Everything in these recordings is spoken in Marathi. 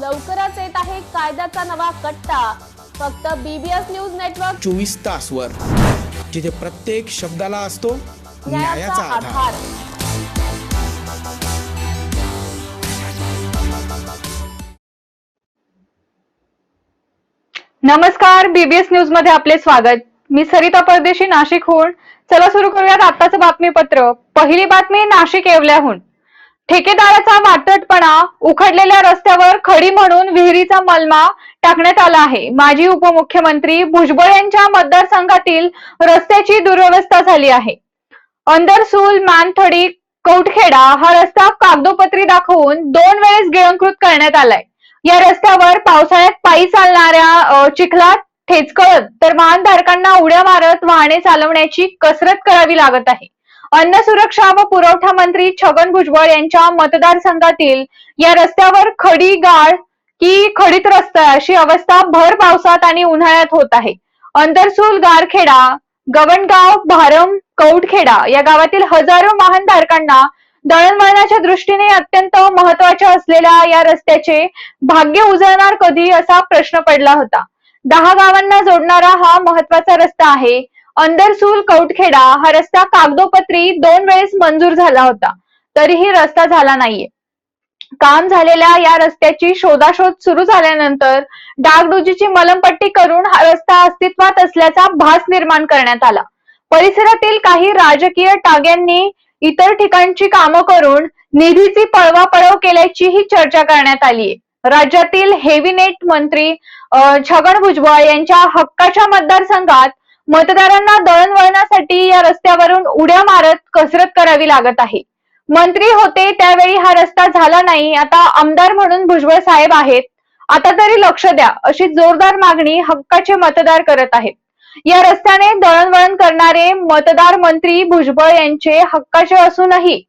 लवकरच येत आहे कायद्याचा नवा कट्टा. फक्त बीबीएस न्यूज नेटवर्क चोवीस तासवर. जिथे प्रत्येक शब्दाला असतो न्यायाचा आधार. नमस्कार बीबीएस न्यूजमध्ये आपले स्वागत. मी सरिता परदेशी नाशिकहून चला सुरू करूयात आत्ताचं बातमीपत्र. पहिली बातमी नाशिक येवल्याहून. ठेकेदाराचा वाटटपणा उखडलेल्या रस्त्यावर खडी म्हणून विहिरीचा मलमा टाकण्यात आला आहे. माजी उपमुख्यमंत्री भुजबळ यांच्या मतदारसंघातील रस्त्याची दुर्व्यवस्था झाली आहे. अंदरसूल मानथडी कौटखेडा हा रस्ता कागदोपत्री दाखवून दोन वेळेस गिळंकृत करण्यात आलाय. या रस्त्यावर पावसाळ्यात पायी चालणाऱ्या चिखलात ठेचकळत तर वाहनधारकांना उड्या मारत वाहने चालवण्याची कसरत करावी लागत आहे. अन्न सुरक्षा व पुरवठा मंत्री छगन भुजबळ यांच्या मतदारसंघातील या रस्त्यावर खडी गाळ की खडीत रस्ता अशी अवस्था भर पावसात आणि उन्हाळ्यात होत आहे. अंतरसूल गारखेडा गवणगाव भारम कौटखेडा या गावातील हजारो वाहनधारकांना दळणवळणाच्या दृष्टीने अत्यंत महत्त्वाच्या असलेल्या या रस्त्याचे भाग्य उजळणार कधी असा प्रश्न पडला होता. दहा गावांना जोडणारा हा महत्त्वाचा रस्ता आहे. अंदरसूल कौटखेडा हा रस्ता कागदोपत्री दोन वेळेस मंजूर झाला होता. तरीही रस्ता झाला नाहीये. काम झालेल्या या रस्त्याची शोधाशोध सुरू झाल्यानंतर डागडुजीची मलमपट्टी करून हा रस्ता अस्तित्वात असल्याचा भास निर्माण करण्यात आला. परिसरातील काही राजकीय टाग्यांनी इतर ठिकाणची कामं करून निधीची पळवापळव केल्याचीही चर्चा करण्यात आली राज्यातील हेवीनेट मंत्री अं, छगन भुजबळ यांच्या हक्काच्या मतदारसंघात मतदारांना दळणवळणासाठी या रस्त्यावरून उड्या मारत कसरत करावी लागत आहे. मंत्री होते त्यावेळी हा रस्ता झाला नाही. आता आमदार म्हणून भुजबळ साहेब आहेत. आता तरी लक्ष द्या अशी जोरदार मागणी हक्काचे मतदार करत आहेत. या रस्त्याने दळणवळण करणारे मतदार मंत्री भुजबळ यांचे हक्काचे असूनही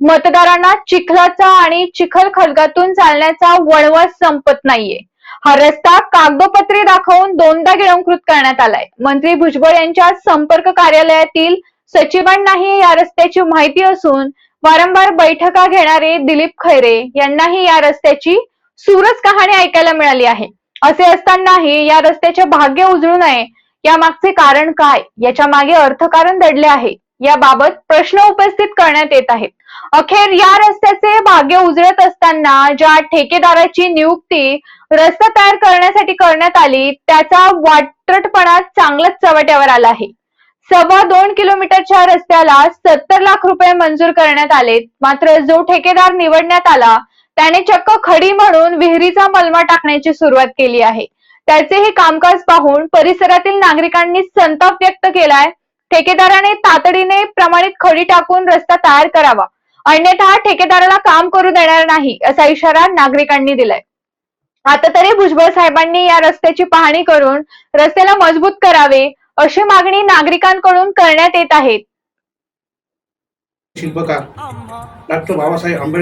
मतदारांना चिखलाचा आणि चिखल खलगातून चालण्याचा वणवस संपत नाहीये. हा रस्ता कागदोपत्री दाखवून दोनदा गिळंकृत करण्यात आलाय. मंत्री भुजबळ यांच्या संपर्क कार्यालयातील सचिवांनाही या रस्त्याची माहिती असून वारंवार बैठका घेणारे दिलीप खैरे यांनाही या रस्त्याची सूरज कहाणी ऐकायला मिळाली आहे. असे असतानाही या रस्त्याचे भाग्य उजळू नये यामागचे कारण काय? याच्या मागे अर्थकारण दडले आहे. याबाबत प्रश्न उपस्थित करण्यात येत आहेत. अखेर या रस्त्याचे भाग्य उजळत असताना ज्या ठेकेदाराची नियुक्ती रस्ता तयार करण्यासाठी करण्यात आली त्याचा वाटटपणा चांगलाच चव्हाट्यावर आला आहे. सव्वा दोन किलोमीटरच्या रस्त्याला सत्तर लाख रुपये मंजूर करण्यात आले. मात्र जो ठेकेदार निवडण्यात आला त्याने चक्क खडी म्हणून विहिरीचा मलमा टाकण्याची सुरुवात केली आहे. त्याचे हे कामकाज पाहून परिसरातील नागरिकांनी संताप व्यक्त केलाय. ठेकेदाराने तातडीने प्रमाणित खडी टाकून रस्ता तयार करावा. अन्यथा ठेकेदाराला काम करू देणार नाही असा इशारा नागरिकांनी दिलाय. आता तरी भुजबळ साहेबांनी या रस्त्याची पाहणी करून रस्त्याला मजबूत करावे अशी मागणी नागरिकांकडून करण्यात येत आहे. शिल्पकार डॉक्टर बाबासाहेब आंबेडकर